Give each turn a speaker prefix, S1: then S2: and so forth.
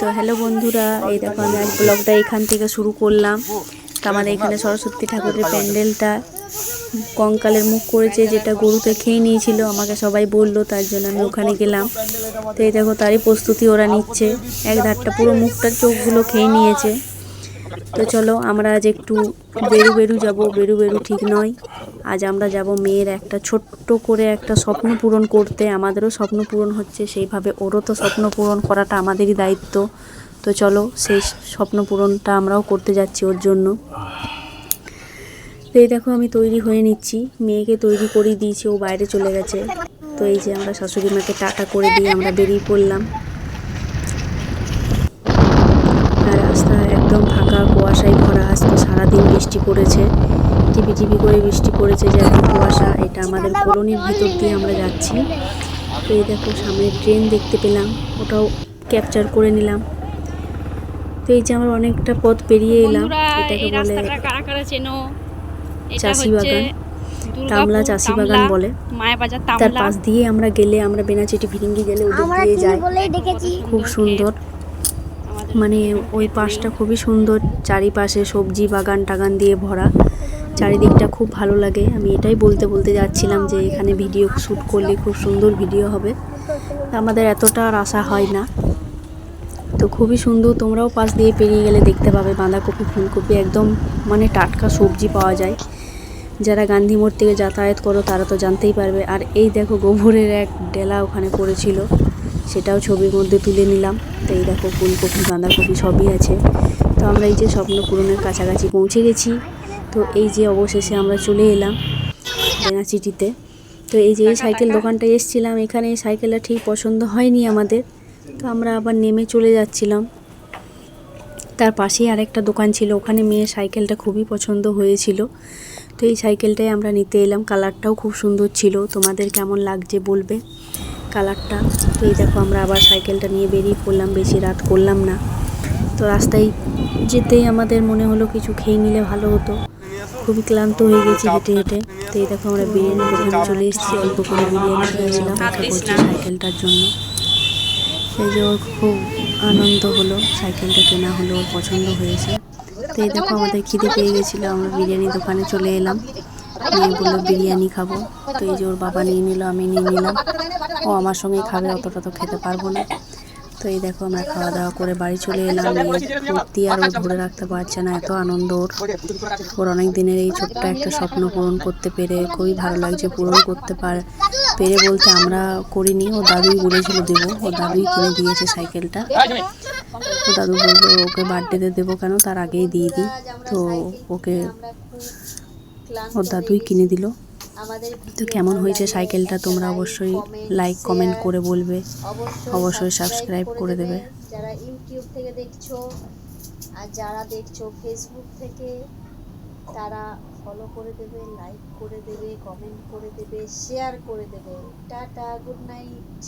S1: তো হ্যালো বন্ধুরা, এই দেখো আমি আজ ব্লগটা এখান থেকে শুরু করলাম। তো আমাদের এখানে সরস্বতী ঠাকুরের প্যান্ডেলটা কঙ্কালের মুখ করেছে, যেটা গরুতে খেয়ে নিয়েছিল, আমাকে সবাই বলল, তার জন্য আমি ওখানে গেলাম। তো এই দেখো, তারই প্রস্তুতি ওরা নিচ্ছে। এক ধারটা পুরো মুখটার চোখগুলো খেয়ে নিয়েছে। তো চলো আমরা আজ একটু বেরু বেরু যাব। বেরু বেরু ঠিক নয়। আজ আমরা যাব মেয়ের একটা ছোট্ট করে একটা স্বপ্ন পূরণ করতে। আমাদেরও স্বপ্ন পূরণ হচ্ছে, সেইভাবে ওরও তো স্বপ্ন পূরণ করাটা আমাদেরই দায়িত্ব। তো চলো সেই স্বপ্ন পূরণটা আমরাও করতে যাচ্ছি ওর জন্য। তো এই দেখো আমি তৈরি হয়ে নিচ্ছি। মেয়েকে তৈরি করে দিয়েছি, ও বাইরে চলে গেছে। তো এই যে আমরা শাশুড়ি মাকে টাটা করে দিয়ে আমরা বেরিয়ে পড়লাম আর রাস্তা একদম কুয়াশায় ভরা আজকে সারাদিন বৃষ্টি পড়েছে টিপি টিপি করে বৃষ্টি পড়েছে যে এখন কুয়াশা এটা আমাদের কলোনির ভিতর দিয়ে আমরা যাচ্ছি। তো এই দেখো সামনে ট্রেন দেখতে পেলাম ওটাও ক্যাপচার করে নিলাম। তো এই যে আমরা অনেকটা পথ পেরিয়ে এলাম এটাকে বলে
S2: রাস্তাটা কারা কারা চেনো? এটা
S1: চাষি বাগান। তামলা চাষি বাগান বলে। তার পাশ দিয়ে আমরা গেলে আমরা বেনাচিটি ভিরিঙ্গি গেলে ওদিক
S3: আমরা
S1: দিয়ে যাই। খুব সুন্দর। মানে ওই পাশটা খুবই সুন্দর, চারিপাশে সবজি বাগান টাগান দিয়ে ভরা। চারিদিকটা খুব ভালো লাগে। আমি এটাই বলতে বলতে যাচ্ছিলাম যে এখানে ভিডিও শ্যুট করলে খুব সুন্দর ভিডিও হবে। আমাদের এতটা আর আশা হয় না। তো খুবই সুন্দর, তোমরাও পাশ দিয়ে পেরিয়ে গেলে দেখতে পাবে বাঁধাকপি, ফুলকপি একদম মানে টাটকা সবজি পাওয়া যায়। যারা গান্ধী মোড় থেকে যাতায়াত করো তারা তো জানতেই পারবে। আর এই দেখো গোবরের এক ডেলা ওখানে পড়েছিল। সেটাও ছবির মধ্যে তুলে নিলাম। তো এই দেখো, ফুলকপি, বাঁধাকপি সবই আছে। তো আমরা এই যে স্বপ্ন পূরণের কাছাকাছি পৌঁছে গেছি। তো এই যে অবশেষে আমরা চলে এলাম বেনাচিটিতে তো এই যে এই সাইকেল দোকানটায় এসেছিলাম, এখানে এই সাইকেলটা ঠিক পছন্দ হয়নি আমাদের। তো আমরা আবার নেমে চলে যাচ্ছিলাম। তার পাশেই আরেকটা দোকান ছিল, ওখানে মেয়ের সাইকেলটা খুবই পছন্দ হয়েছিল। তো এই সাইকেলটাই আমরা নিতে এলাম। কালারটাও খুব সুন্দর ছিল। তোমাদের কেমন লাগছে বলবে? কালারটা। তো এই দেখো, আমরা আবার সাইকেলটা নিয়ে বেরিয়ে পড়লাম, বেশি রাত করলাম না। তো রাস্তায় যেতেই আমাদের মনে হলো কিছু খেয়ে নিলে ভালো হতো। খুবই ক্লান্ত হয়ে গেছি হেঁটে হেঁটে। তো এই দেখো, আমরা বিরিয়ানি দোকানে চলে এসেছি। অল্প করে বিরিয়ানি খেয়েছিলাম করছি সাইকেলটার জন্য। সেই যে ওর খুব আনন্দ হলো, সাইকেলটা কেনা হলো পছন্দ হয়েছে। তো এই দেখো, আমাদের খিদে পেয়ে গেছিল, আমরা বিরিয়ানি দোকানে চলে এলাম। বিরিয়ানি খাব। তো এই যে ওর বাবা নিয়ে নিল, আমি নিয়ে নিলাম। ও আমার সঙ্গে খাবে, অতটা তো খেতে পারব না। তো এই দেখো আমরা খাওয়া দাওয়া করে বাড়ি চলে এলাম। ফুর্তি আর ও ধরে রাখতে পারছে না, এত আনন্দ ওর। ওর অনেক দিনের এই ছোট্ট একটা স্বপ্ন পূরণ করতে পেরে খুবই ভালো লাগছে, পূরণ করতে পার, পেরে বলতে আমরা করিনি। ও দাদুই বলেছিল দেবো ও দাদুই কিনে দিয়েছে সাইকেলটা। তো দাদু বলল, ওকে বার্থডেতে দেবো কেন? তার আগেই দিয়ে দিই। তো ওকে, ওর দাদুই কিনে দিল। তো কেমন হয়েছে সাইকেলটা তোমরা অবশ্যই লাইক কমেন্ট করে বলবে। অবশ্যই সাবস্ক্রাইব করে দেবে।
S3: যারা ইউটিউব থেকে দেখছ আর যারা দেখছ ফেসবুক থেকে তারা ফলো করে দেবে লাইক করে দেবে কমেন্ট করে দেবে শেয়ার করে দেবে। Tata good night